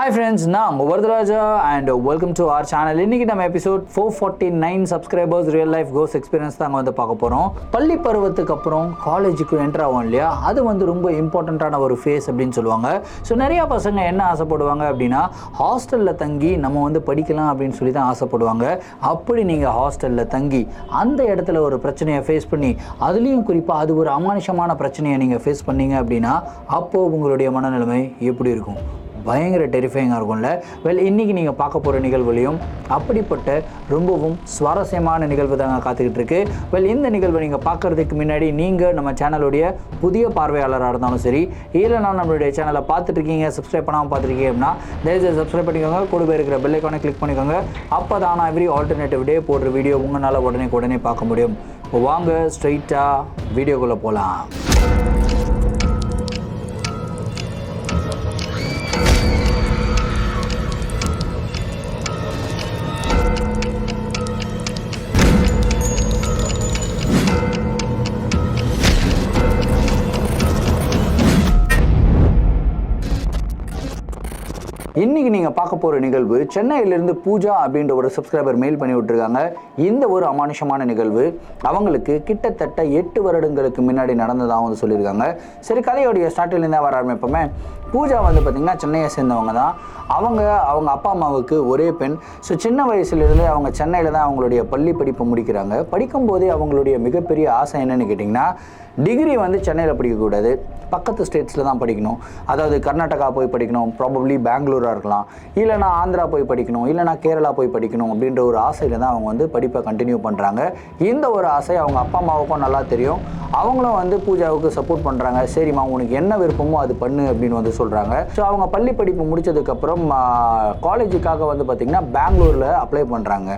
Hi friends நான் Varadaraja and welcome to our channel இன்னைக்கு நம்ம episode four forty nine subscribers real life கோஸ் experience தாங்க வந்து பார்க்க போகிறோம் பள்ளி பருவத்துக்கு அப்புறம் காலேஜுக்கு என்டர் ஆகும் இல்லையா? அது வந்து ரொம்ப இம்பார்ட்டண்ட்டான ஒரு ஃபேஸ் அப்படின்னு சொல்லுவாங்க. ஸோ நிறையா பசங்க என்ன ஆசைப்படுவாங்க அப்படின்னா ஹாஸ்டலில் தங்கி நம்ம வந்து படிக்கலாம் அப்படின்னு சொல்லி தான் ஆசைப்படுவாங்க. அப்படி நீங்கள் ஹாஸ்டலில் தங்கி அந்த இடத்துல ஒரு பிரச்சனையை ஃபேஸ் பண்ணி அதுலேயும் குறிப்பாக அது ஒரு அமானுஷமான பிரச்சனையை நீங்கள் ஃபேஸ் பண்ணீங்க அப்படின்னா அப்போது உங்களுடைய மனநிலைமை எப்படி இருக்கும்? பயங்கர டெரிஃபைங்காக இருக்கும்ல. வெல் இன்றைக்கி நீங்கள் பார்க்க போகிற நிகழ்வுலையும் அப்படிப்பட்ட ரொம்பவும் சுவாரஸ்யமான நிகழ்வு தாங்க காத்துக்கிட்டு இருக்கு. வெல் இந்த நிகழ்வை நீங்கள் பார்க்குறதுக்கு முன்னாடி நீங்கள் நம்ம சேனலுடைய புதிய பார்வையாளராக இருந்தாலும் சரி இல்லைனா நம்மளுடைய சேனலை பார்த்துட்ருக்கீங்க சப்ஸ்கிரைப் பண்ணாமல் பார்த்துருக்கீங்க அப்படின்னா தயவுசெய்து சப்ஸ்கிரைப் பண்ணிக்கோங்க. கூட இருக்கிற பெல்லைக்கானை கிளிக் பண்ணிக்கோங்க. அப்போ தான் நான் எவ்ரி ஆல்டர்னேட்டிவ் டே போடுற வீடியோ உங்களால் உடனே உடனே பார்க்க முடியும். இப்போ வாங்க ஸ்ட்ரைட்டாக வீடியோக்குள்ளே போகலாம் இன்னைக்கு நீங்கள் பார்க்க போகிற நிகழ்வு சென்னையிலிருந்து பூஜா அப்படின்ற ஒரு சப்ஸ்கிரைபர் மெயில் பண்ணி விட்டுருக்காங்க. இந்த ஒரு அமானுஷமான நிகழ்வு அவங்களுக்கு கிட்டத்தட்ட எட்டு வருடங்களுக்கு முன்னாடி நடந்ததாக வந்து சொல்லியிருக்காங்க. சரி கதையோடைய ஸ்டார்டிங்லேருந்தே வர ஆரம்பிப்போமே. பூஜா வந்து பார்த்திங்கன்னா சென்னையை சேர்ந்தவங்க தான். அவங்க அவங்க அப்பா அம்மாவுக்கு ஒரே பெண். ஸோ சின்ன வயசுலேருந்து அவங்க சென்னையில் தான் அவங்களுடைய பள்ளி படிப்பை முடிக்கிறாங்க. படிக்கும்போதே அவங்களுடைய மிகப்பெரிய ஆசை என்னன்னு கேட்டிங்கன்னா டிகிரி வந்து சென்னையில் படிக்கக்கூடாது. பக்கத்து ஸ்டேட்ஸில் தான் படிக்கணும். அதாவது கர்நாடகா போய் படிக்கணும் ப்ராபப்ளி பெங்களூராக இருக்கலாம். இல்லைனா ஆந்திரா போய் படிக்கணும் இல்லைனா கேரளா போய் படிக்கணும் அப்படின்ற ஒரு ஆசையில் தான் அவங்க வந்து படிப்பை கண்டினியூ பண்ணுறாங்க இந்த ஒரு ஆசை அவங்க அப்பா அம்மாவுக்கும் நல்லா தெரியும். அவங்களும் வந்து பூஜாவுக்கு சப்போர்ட் பண்ணுறாங்க சரிம்மா உனக்கு என்ன விருப்பமோ அது பண்ணு அப்படின்னு வந்து சொல்கிறாங்க ஸோ அவங்க பள்ளி படிப்பு முடிச்சதுக்கப்புறம் காலேஜுக்காக வந்து பார்த்திங்கன்னா பெங்களூரில் அப்ளை பண்ணுறாங்க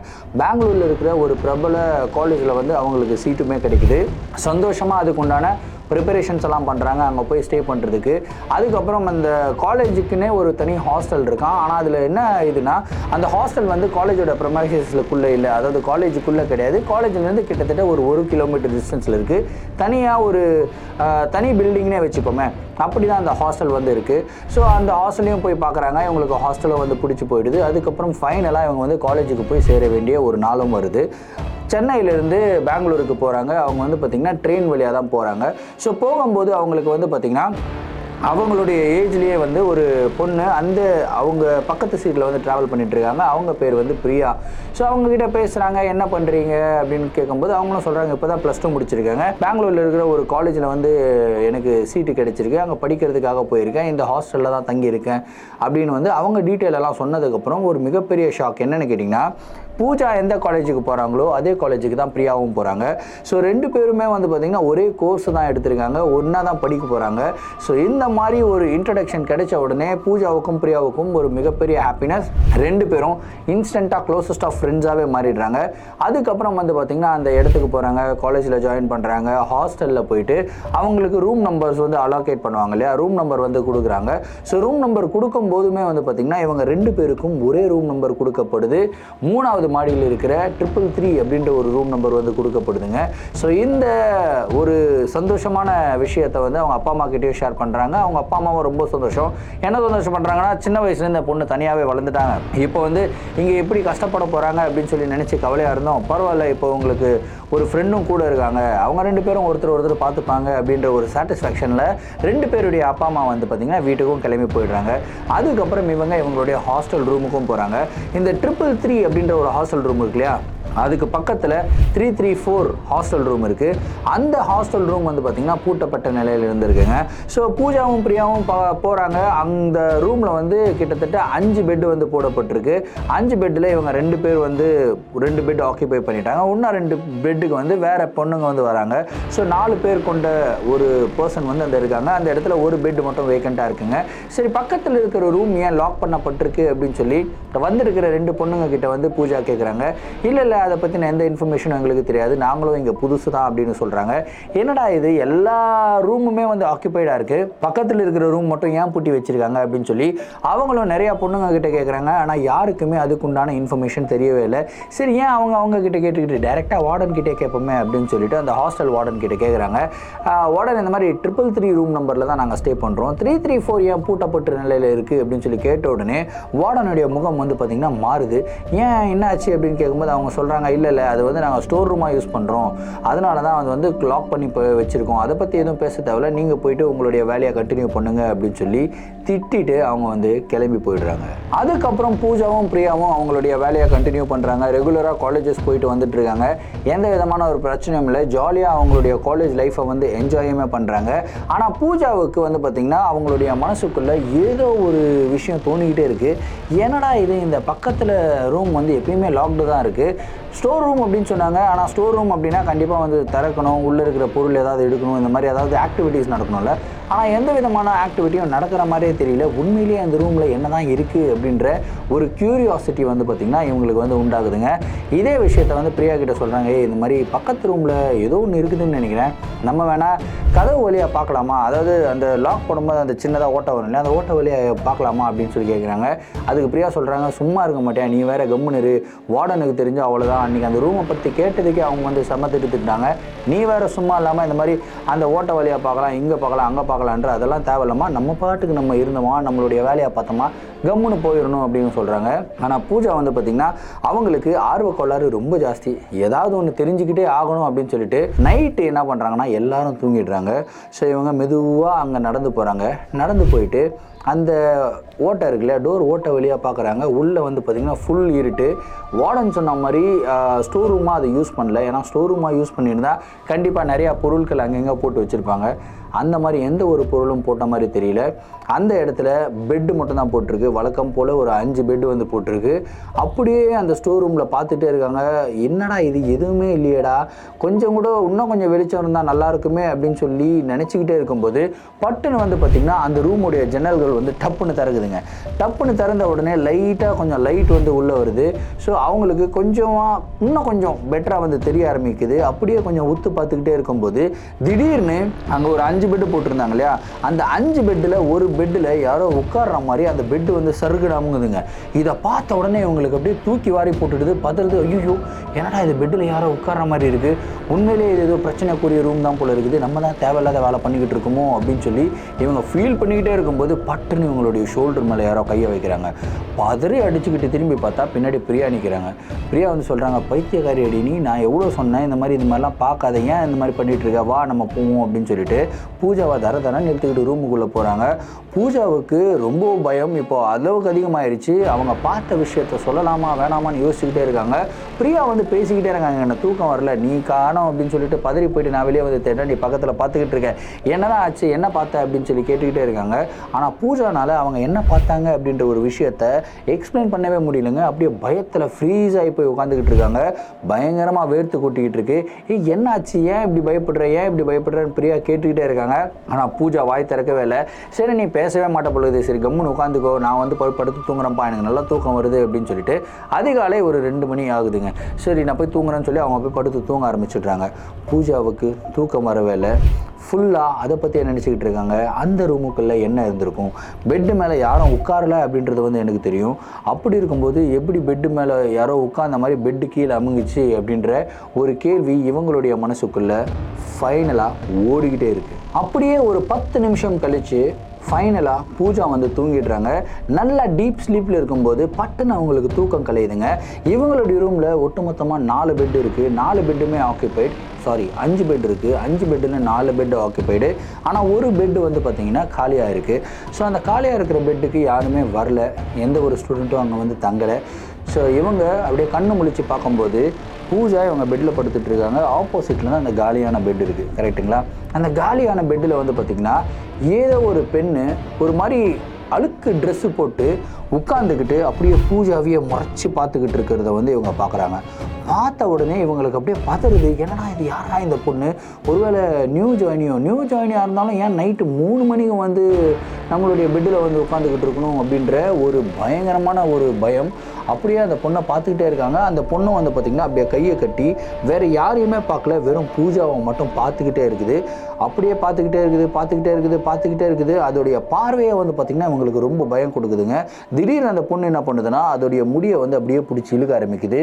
பெங்களூரில் இருக்கிற ஒரு பிரபல காலேஜில் வந்து அவங்களுக்கு சீட்டுமே கிடைக்குது. சந்தோஷமாக அதுக்கு உண்டான ப்ரிப்பரேஷன்ஸ் எல்லாம் பண்ணுறாங்க அங்கே போய் ஸ்டே பண்ணுறதுக்கு அதுக்கப்புறம் அந்த காலேஜுக்குன்னே ஒரு தனி ஹாஸ்டல் இருக்கான். ஆனால் அதில் என்ன இதுனா அந்த ஹாஸ்டல் வந்து காலேஜோட ப்ரமைசஸ்க்குள்ளே இல்லை. அதாவது காலேஜுக்குள்ளே கிடையாது. காலேஜ்லேருந்து கிட்டத்தட்ட ஒரு ஒரு கிலோமீட்டர் டிஸ்டன்ஸில் இருக்குது தனியாக ஒரு தனி பில்டிங்னே வச்சுப்போமே அப்படி தான் அந்த ஹாஸ்டல் வந்து இருக்குது ஸோ அந்த ஹாஸ்டல்லையும் போய் பார்க்குறாங்க இவங்களுக்கு ஹாஸ்டலும் வந்து பிடிச்சி போயிடுது. அதுக்கப்புறம் ஃபைனலாக இவங்க வந்து காலேஜுக்கு போய் சேர வேண்டிய ஒரு நாளும் வருது. சென்னையிலேருந்து பெங்களூருக்கு போகிறாங்க அவங்க வந்து பார்த்திங்கன்னா ட்ரெயின் வழியாக தான் போகிறாங்க ஸோ போகும்போது அவங்களுக்கு வந்து பார்த்திங்கன்னா அவங்களுடைய ஏஜ்லேயே வந்து ஒரு பொண்ணு அந்த அவங்க பக்கத்து சீட்டில் வந்து ட்ராவல் பண்ணிகிட்ருக்காங்க அவங்க பேர் வந்து பிரியா. ஸோ அவங்கக்கிட்ட பேசுகிறாங்க என்ன பண்ணுறீங்க அப்படின்னு கேட்கும்போது அவங்களும் சொல்கிறாங்க இப்போ தான் ப்ளஸ் டூ முடிச்சிருக்காங்க. பெங்களூரில் இருக்கிற ஒரு காலேஜில் வந்து எனக்கு சீட்டு கிடச்சிருக்கு. அங்கே படிக்கிறதுக்காக போயிருக்கேன். இந்த ஹாஸ்டலில் தான் தங்கியிருக்கேன். அப்படின்னு வந்து அவங்க டீட்டெயிலெல்லாம் சொன்னதுக்கப்புறம் ஒரு மிகப்பெரிய ஷாக் என்னென்னு கேட்டிங்கன்னா பூஜா எந்த காலேஜுக்கு போகிறாங்களோ அதே காலேஜுக்கு தான் பிரியாவும் போகிறாங்க ஸோ ரெண்டு பேருமே வந்து பார்த்திங்கன்னா ஒரே கோர்ஸ் தான் எடுத்திருக்காங்க. ஒன்றா தான் படிக்க போகிறாங்க ஸோ இந்த மாதிரி ஒரு இன்ட்ரடக்ஷன் கிடைச்ச உடனே பூஜாவுக்கும் பிரியாவுக்கும் ஒரு மிகப்பெரிய ஹாப்பினஸ் ரெண்டு பேரும் இன்ஸ்டண்ட்டாக க்ளோசஸ்ட் ஆஃப் ஃப்ரெண்ட்ஸாகவே மாறிடுறாங்க. அதுக்கப்புறம் வந்து பார்த்திங்கன்னா அந்த இடத்துக்கு போகிறாங்க காலேஜில் ஜாயின் பண்ணுறாங்க ஹாஸ்டலில் போயிட்டு அவங்களுக்கு ரூம் நம்பர்ஸ் வந்து அலோகேட் பண்ணுவாங்க இல்லையா? ரூம் நம்பர் வந்து கொடுக்குறாங்க. ஸோ ரூம் நம்பர் கொடுக்கும் போதுமே வந்து பார்த்திங்கன்னா இவங்க ரெண்டு பேருக்கும் ஒரே ரூம் நம்பர் கொடுக்கப்படுது. மூணாவது மாடியில் இருக்கிற ட்ரிபிள் த்ரீ அப்படின்ற ஒரு ரூம் நம்பர் வந்து கொடுக்கப்படுதுங்க. ஸோ இந்த ஒரு சந்தோஷமான விஷயத்தை வந்து அவங்க அப்பா அம்மா கிட்டேயும் ஷேர் பண்ணுறாங்க அவங்க அப்பா அம்மாவும் ரொம்ப சந்தோஷம். என்ன சந்தோஷம் பண்ணுறாங்கன்னா சின்ன வயசுல இந்த பொண்ணு தனியாகவே வளர்ந்துட்டாங்க. இப்போ வந்து இங்கே எப்படி கஷ்டப்பட போகிறாங்க அப்படின்னு சொல்லி நினச்சி கவலையாக இருந்தோம். பரவாயில்ல இப்போ உங்களுக்கு ஒரு ஃப்ரெண்டும் கூட இருக்காங்க. அவங்க ரெண்டு பேரும் ஒருத்தர் ஒருத்தர் பார்த்துப்பாங்க அப்படின்ற ஒரு சாட்டிஸ்ஃபேக்ஷனில் ரெண்டு பேருடைய அப்பா அம்மா வந்து பார்த்திங்கன்னா வீட்டுக்கும் கிளம்பி போயிடுறாங்க. அதுக்கப்புறம் இவங்க இவங்களுடைய ஹாஸ்டல் ரூமுக்கும் போகிறாங்க இந்த ட்ரிபிள் த்ரீ அப்படின்ற ஒரு ஹாஸ்டல் ரூம் இருக்கு இல்லையா? அதுக்கு பக்கத்தில் three three four hostel room இருக்குது அந்த ஹாஸ்டல் ரூம் வந்து பார்த்திங்கன்னா பூட்டப்பட்ட நிலையில் இருந்திருக்குங்க. ஸோ பூஜாவும் பிரியாவும் போகிறாங்க அந்த ரூமில் வந்து கிட்டத்தட்ட அஞ்சு பெட்டு வந்து போடப்பட்டிருக்கு. அஞ்சு பெட்டில் இவங்க ரெண்டு பேர் வந்து ரெண்டு பெட் ஆக்கியபை பண்ணிட்டாங்க. இன்னும் ரெண்டு பெட்டுக்கு வந்து வேறு பொண்ணுங்க வந்து வராங்க. ஸோ நாலு பேர் கொண்ட ஒரு பர்சன் வந்து அந்த இருக்காங்க. அந்த இடத்துல ஒரு பெட் மட்டும் வேக்கண்ட்டாக இருக்குங்க. சரி பக்கத்தில் இருக்கிற ரூம் ஏன் லாக் பண்ணப்பட்டிருக்கு அப்படின்னு சொல்லி வந்திருக்கிற ரெண்டு பொண்ணுங்க கிட்ட வந்து பூஜா கேட்குறாங்க இல்லை இல்லை அதை பற்றின எந்த இன்ஃபர்மேஷனும் எங்களுக்கு தெரியாது. நாங்களும் இங்கே புதுசு தான் அப்படின்னு சொல்கிறாங்க என்னடா இது? எல்லா ரூமுமே வந்து ஆக்கியபைடாக இருக்குது பக்கத்தில் இருக்கிற ரூம் மட்டும் ஏன் பூட்டி வச்சிருக்காங்க அப்படின்னு சொல்லி அவங்களும் நிறையா பொண்ணுங்க கிட்ட கேட்குறாங்க ஆனால் யாருக்குமே அதுக்குண்டான இன்ஃபர்மேஷன் தெரியவே இல்லை. சரி ஏன் அவங்க அவங்க கிட்ட கேட்டுக்கிட்டு டேரெக்டாக வார்டன் கிட்டே கேட்போமே அப்படின்னு சொல்லிட்டு அந்த ஹாஸ்டல் வார்டன் கிட்ட கேட்குறாங்க வார்டன் இந்த மாதிரி ட்ரிபிள் த்ரீ ரூம் நம்பரில் தான் நாங்கள் ஸ்டே பண்ணுறோம் த்ரீ த்ரீ ஃபோர் ஏன் பூட்டப்பட்ட நிலையில் இருக்குது அப்படின்னு சொல்லி கேட்ட உடனே வார்டனுடைய முகம் வந்து பார்த்திங்கன்னா மாறுது. ஏன் என்ன ஆச்சு அப்படின்னு கேட்கும்போது அவங்க சொல்கிறாங்க இல்லை இல்லை. அது வந்து நாங்கள் ஸ்டோர் ரூமாக யூஸ் பண்ணுறோம் அதனால தான் அது வந்து லாக் பண்ணி இப்போ வச்சுருக்கோம். அதை பற்றி எதுவும் பேச தேவையில்ல. நீங்கள் போயிட்டு உங்களுடைய வேலையை கண்டினியூ பண்ணுங்க அப்படின்னு சொல்லி திட்டிட்டு அவங்க வந்து கிளம்பி போயிடுறாங்க. அதுக்கப்புறம் பூஜாவும் பிரியாவும் அவங்களுடைய வேலையை கண்டினியூ பண்ணுறாங்க ரெகுலராக காலேஜஸ் போயிட்டு வந்துட்டு இருக்காங்க. எந்த விதமான ஒரு பிரச்சனையும் இல்லை. ஜாலியாக அவங்களுடைய காலேஜ் லைஃப்பை வந்து என்ஜாயுமே பண்ணுறாங்க ஆனால் பூஜாவுக்கு வந்து பார்த்திங்கன்னா அவங்களுடைய மனசுக்குள்ளே ஏதோ ஒரு விஷயம் தோணிக்கிட்டே இருக்குது என்னடா இது? இந்த பக்கத்தில் ரூம் வந்து எப்பயுமே லாக்டு தான் இருக்குது ஸ்டோர் ரூம் அப்படின்னு சொன்னாங்க. ஆனால் ஸ்டோர் ரூம் அப்படின்னா கண்டிப்பாக வந்து திறக்கணும். உள்ளே இருக்கிற பொருள் ஏதாவது எடுக்கணும். இந்த மாதிரி ஏதாவது ஆக்டிவிட்டீஸ் நடக்கணும்ல. ஆனால் எந்த விதமான ஆக்டிவிட்டியும் நடக்கிற மாதிரியே தெரியல. உண்மையிலேயே அந்த ரூமில் என்ன தான் இருக்குது அப்படின்ற ஒரு க்யூரியாசிட்டி வந்து பார்த்திங்கன்னா இவங்களுக்கு வந்து உண்டாகுதுங்க. இதே விஷயத்தை வந்து பிரியா கிட்ட சொல்கிறாங்க இந்த மாதிரி பக்கத்து ரூமில் ஏதோ ஒன்று இருக்குதுன்னு நினைக்கிறேன். நம்ம வேணால் கதவு வழியாக பார்க்கலாமா? அதாவது அந்த லாக் போடும்போது அந்த சின்னதாக ஓட்டை வரும் இல்லையா? அந்த ஓட்டை வழியாக பார்க்கலாமா? அப்படின்னு சொல்லி கேட்குறாங்க அதுக்கு பிரியா சொல்கிறாங்க சும்மா இருக்க மாட்டேன் நீ வேற கம்முன்னு வார்டனுக்கு தெரிஞ்சு அவ்வளோதான் அன்றைக்கி அந்த ரூமை பற்றி கேட்டதுக்கே அவங்க வந்து செம்ம திட்டாங்க நீ வேறு சும்மா இல்லாமல் இந்த மாதிரி அந்த ஓட்டை வழியாக பார்க்கலாம் இங்கே பார்க்கலாம் அங்கே பார்க்கலாம் பார்க்கலான்ற அதெல்லாம் தேவையில்லாமா நம்ம பாட்டுக்கு நம்ம இருந்தோமா நம்மளுடைய வேலையை பார்த்தோமா கம்முன்னு போயிடணும் அப்படின்னு சொல்கிறாங்க ஆனால் பூஜா வந்து பார்த்திங்கன்னா அவங்களுக்கு ஆர்வ கோளாறு ரொம்ப ஜாஸ்தி. ஏதாவது ஒன்று தெரிஞ்சுக்கிட்டே ஆகணும் அப்படின்னு சொல்லிட்டு நைட்டு என்ன பண்ணுறாங்கன்னா எல்லாரும் தூங்கிடுறாங்க. ஸோ இவங்க மெதுவாக அங்கே நடந்து போகிறாங்க நடந்து போயிட்டு அந்த ஓட்டை இருக்குல்ல டோர் ஓட்டை வழியாக பார்க்குறாங்க. உள்ளே வந்து பார்த்திங்கன்னா ஃபுல் இருட்டு. வார்டன் சொன்ன மாதிரி ஸ்டோர் ரூமாக அதை யூஸ் பண்ணல. ஏன்னா ஸ்டோர் ரூமாக யூஸ் பண்ணியிருந்தால் கண்டிப்பாக நிறையா பொருட்கள் அங்கங்கே போட்டு வச்சுருப்பாங்க. அந்த மாதிரி எந்த ஒரு பொருளும் போட்ட மாதிரி தெரியல. அந்த இடத்துல பெட்டு மட்டும் தான் போட்டிருக்கு. வழக்கம் போல் ஒரு அஞ்சு பெட்டு வந்து போட்டிருக்கு. அப்படியே அந்த ஸ்டோர் ரூமில் பார்த்துட்டே இருக்காங்க. என்னடா இது? எதுவுமே இல்லையடா. கொஞ்சம் கூட இன்னும் கொஞ்சம் வெளிச்சம் இருந்தால் நல்லா இருக்குமே அப்படின்னு சொல்லி நினச்சிக்கிட்டே இருக்கும்போது பட்டுன்னு வந்து பார்த்திங்கன்னா அந்த ரூமுடைய ஜன்னல்கள் வந்து டப்புன்னு திறக்குதுங்க. டப்புன்னு திறந்த உடனே லைட்டாக கொஞ்சம் லைட் வந்து உள்ளே வருது. ஸோ அவங்களுக்கு கொஞ்சமாக இன்னும் கொஞ்சம் பெட்டராக வந்து தெரிய ஆரம்பிக்குது. அப்படியே கொஞ்சம் உத்து பார்த்துக்கிட்டே இருக்கும்போது திடீர்னு அங்கே ஒரு அஞ்சு பெட்டு போட்டிருந்தாங்க இல்லையா? அந்த அஞ்சு பெட்டில் ஒரு பெட்டில் யாரோ உட்கார்ற மாதிரி அந்த பெட்டு வந்து சருகுடு அமுங்குதுங்க இதை பார்த்த உடனே இவங்களுக்கு அப்படியே தூக்கி வாரி போட்டுடுது. பதறது ஐயோ என்னடா இது பெட்டில் யாரோ உட்கார்ற மாதிரி இருக்குது உண்மையிலேயே இது ஏதோ பிரச்சனைக்குரிய ரூம் தான் போல இருக்குது. நம்ம தான் தேவையில்லாத வேலை பண்ணிக்கிட்டு இருக்கோமோ? அப்படின்னு சொல்லி இவங்க ஃபீல் பண்ணிக்கிட்டே இருக்கும்போது சட்டுன்னு இவங்களுடைய ஷோல்டர் மேலே யாரோ கையை வைக்கிறாங்க. பதறி அடிச்சுக்கிட்டு திரும்பி பார்த்தா பின்னாடி பிரியா நிற்கிறாங்க பிரியா வந்து சொல்கிறாங்க பைத்தியக்காரி அடி நீ நான் எவ்வளோ சொன்னேன்? இந்த மாதிரி இந்த மாதிரிலாம் பார்க்காத. ஏன் இந்த மாதிரி பண்ணிகிட்டு இருக்க? வா நம்ம போவோம் அப்படின்னு சொல்லிட்டு பூஜாவை தர தர நிறுத்திக்கிட்டு ரூமுக்குள்ளே போகிறாங்க பூஜாவுக்கு ரொம்ப பயம். இப்போது அளவுக்கு அதிகமாயிருச்சு. அவங்க பார்த்த விஷயத்த சொல்லலாமா வேணாமான்னு யோசிச்சுக்கிட்டே இருக்காங்க. பிரியா வந்து பேசிக்கிட்டே இருக்காங்க. எனக்கு தூக்கம் வரல? நீ காணோம் அப்படின்னு சொல்லிட்டு பதறி போயிட்டு நான் வெளியே வந்து தேடுறேன். நீ பக்கத்தில் பார்த்துக்கிட்டு இருக்கேன் என்னதான் ஆச்சு? என்ன பார்த்த அப்படின்னு சொல்லி கேட்டுக்கிட்டே இருக்காங்க. ஆனால் பூஜானால அவங்க என்ன பார்த்தாங்க அப்படின்ற ஒரு விஷயத்த எக்ஸ்பிளைன் பண்ணவே முடியலங்க. அப்படியே பயத்தில் ஃப்ரீஸ் ஆகி போய் உட்காந்துக்கிட்டு இருக்காங்க. பயங்கரமாக வேர்த்து கூட்டிக்கிட்டு இருக்கு. ஏய் என்னாச்சு? ஏன் இப்படி பயப்படுற? ஏன் இப்படி பயப்படுறேன்னு பிரியா கேட்டுக்கிட்டே இருக்காங்க. ஆனால் பூஜா வாய் திறக்கவே இல்லை. சரி நீ பேசவே மாட்ட பொழுது சரி கம்முன்னு உட்காந்துக்கோ. நான் வந்து படுத்து தூங்குறேன்ப்பா. எனக்கு நல்லா தூக்கம் வருது அப்படின்னு சொல்லிட்டு அதிகாலை ஒரு ரெண்டு மணி ஆகுதுங்க. சரி நான் போய் தூங்குறேன்னு சொல்லி அவங்க போய் படுத்து தூங்க ஆரம்பிச்சிடுறாங்க. பூஜாவுக்கு தூக்கம் வரவே இல்லை. ஃபுல்லாக அதை பற்றி நினச்சிக்கிட்டு இருக்காங்க? அந்த ரூமுக்குள்ளே என்ன இருந்திருக்கும்? பெட்டு மேலே யாரும் உட்காரல அப்படின்றது வந்து எனக்கு தெரியும். அப்படி இருக்கும்போது எப்படி பெட்டு மேலே யாரோ உட்கார்ந்த மாதிரி பெட்டு கீழே அமுங்குச்சு அப்படின்ற ஒரு கேள்வி இவங்களுடைய மனசுக்குள்ளே ஃபைனலாக ஓடிக்கிட்டே இருக்குது அப்படியே ஒரு பத்து நிமிஷம் கழித்து ஃபைனலாக பூஜா வந்து தூங்கிடுறாங்க. நல்லா டீப் ஸ்லீப்பில் இருக்கும்போது பட்டுன்னு அவங்களுக்கு தூக்கம் கலையுதுங்க. இவங்களுடைய ரூமில் ஒட்டுமொத்தமாக நாலு பெட் இருக்குது நாலு பெட்டுமே ஆக்கியபைட் சாரி அஞ்சு பெட் இருக்குது அஞ்சு பெட்டில் நாலு பெட் ஆக்கியபைடு ஆனால் ஒரு பெட்டு வந்து பார்த்திங்கன்னா காலியாக இருக்குது ஸோ அந்த காலியாக இருக்கிற பெட்டுக்கு யாருமே வரல. எந்த ஒரு ஸ்டூடெண்ட்டும் அங்கே வந்து தங்கலை. ஸோ இவங்க அப்படியே கண்ணு முழிச்சு பார்க்கும்போது பூஜா இவங்க பெட்டில் படுத்துட்டு இருக்காங்க ஆப்போசிட்டில் தான் அந்த காலியான பெட் இருக்குது கரெக்ட்டுங்களா அந்த காலியான பெட்டில் வந்து பார்த்திங்கன்னா ஏதோ ஒரு பெண்ணு ஒரு மாதிரி அழுக்கு ட்ரெஸ்ஸு போட்டு உட்காந்துக்கிட்டு அப்படியே பூஜாவையே முறைச்சி பார்த்துக்கிட்டு இருக்கிறத வந்து இவங்க பார்க்குறாங்க பார்த்த உடனே இவங்களுக்கு அப்படியே பதறுது என்னடா இது யாரா இந்த பொண்ணு? ஒருவேளை நியூ ஜாயினியோ நியூ ஜாயினியாக இருந்தாலும் ஏன் நைட்டு மூணு மணிக்கு வந்து நம்மளுடைய பெட்டில் வந்து உட்காந்துக்கிட்டு இருக்கணும்? அப்படின்ற ஒரு பயங்கரமான ஒரு பயம். அப்படியே அந்த பொண்ணை பார்த்துக்கிட்டே இருக்காங்க. அந்த பொண்ணும் வந்து பார்த்திங்கன்னா அப்படியே கையை கட்டி வேறு யாரையுமே பார்க்கல வெறும் பூஜாவை மட்டும் பார்த்துக்கிட்டே இருக்குது. அப்படியே பார்த்துக்கிட்டே இருக்குது பார்த்துக்கிட்டே இருக்குது பார்த்துக்கிட்டே இருக்குது. அதோடைய பார்வையை வந்து பார்த்திங்கன்னா இவங்களுக்கு ரொம்ப பயம் கொடுக்குதுங்க. திடீர்னு அந்த பொண்ணு என்ன பண்ணுதுன்னா அதோடைய முடியை வந்து அப்படியே பிடிச்சி இழுக்க ஆரம்பிக்குது.